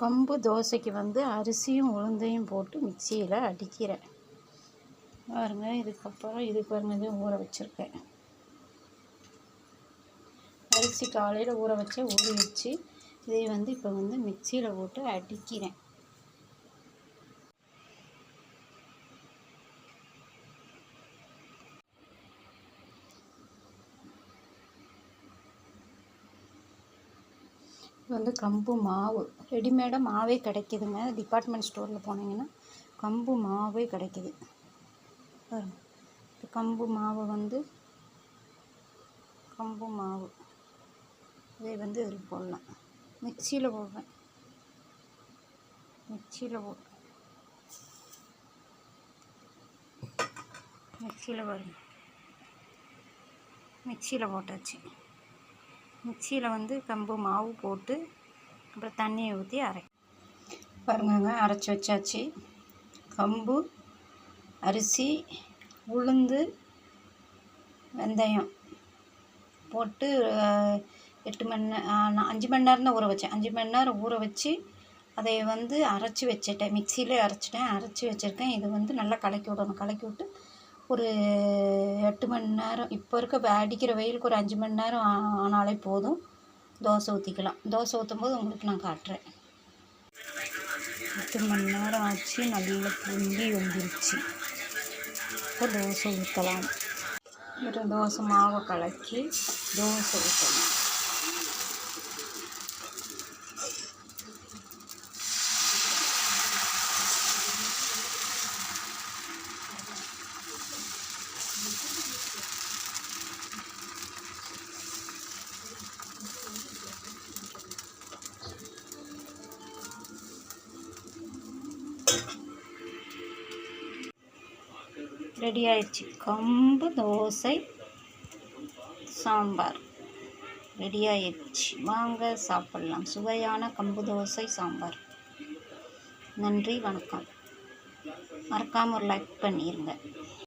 கம்பு தோசைக்கு வந்து அரிசியும் உளுந்தையும் போட்டு மிக்சியில் அடிக்கிறேன். பாருங்க இதுக்கப்புறம் இதுக்கு பாருங்க இது ஊற வச்சுருக்கேன். அரிசி காலையில் ஊற வச்சு ஊறி வச்சு இதை வந்து இப்போ வந்து மிக்சியில் போட்டு அடிக்கிறேன். வந்து கம்பு மாவு. ரெடிமேடாக மாவே கிடைக்கிதுங்க. டிபார்ட்மெண்ட் ஸ்டோரில் போனீங்கன்னா கம்பு மாவே கிடைக்கிது. இப்போ கம்பு மாவு வந்து கம்பு மாவு. இதை வந்து இதில் போடலாம். மிக்சியில் போடுறேன். மிக்சியில் போடுறேன். மிக்சியில் பாருங்க. மிக்சியில் போட்டாச்சு. மிக்சியில் வந்து கம்பு மாவு போட்டு அப்புறம் தண்ணியை ஊற்றி அரை பாருங்கங்க அரைச்சி வச்சாச்சு. கம்பு அரிசி உளுந்து வெந்தயம் போட்டு எட்டு மணி நே- நான் அஞ்சு மணி நேரம் தான் ஊற வச்சேன். அஞ்சு மணி நேரம் ஊற வச்சு அதை வந்து அரைச்சி வச்சிட்டேன். மிக்சியிலே அரைச்சிட்டேன். அரைச்சி வச்சுருக்கேன். இது வந்து நல்லா கலக்கி விடணும். கலக்கி விட்டு ஒரு எட்டு மணி நேரம் இப்போ இருக்க அடிக்கிற வெயிலுக்கு ஒரு அஞ்சு மணி நேரம் ஆனாலே போதும். தோசை ஊற்றிக்கலாம் தோசை ஊற்றும் போது உங்களுக்கு நான் காட்டுறேன். எட்டு மணி நேரம் ஆச்சு நல்லா பொங்கி வந்துருச்சு. இப்போ தோசை ஊற்றலாம் ஒரு தோசை மாவை கலக்கி தோசை ஊற்றலாம் ரெடி ஆயிடுச்சு கம்பு தோசை சாம்பார். ரெடி ஆயிடுச்சு வாங்க சாப்பிட்லாம். சுவையான கம்பு தோசை சாம்பார். நன்றி வணக்கம். மறக்காமல் ஒரு லைக் பண்ணிடுங்க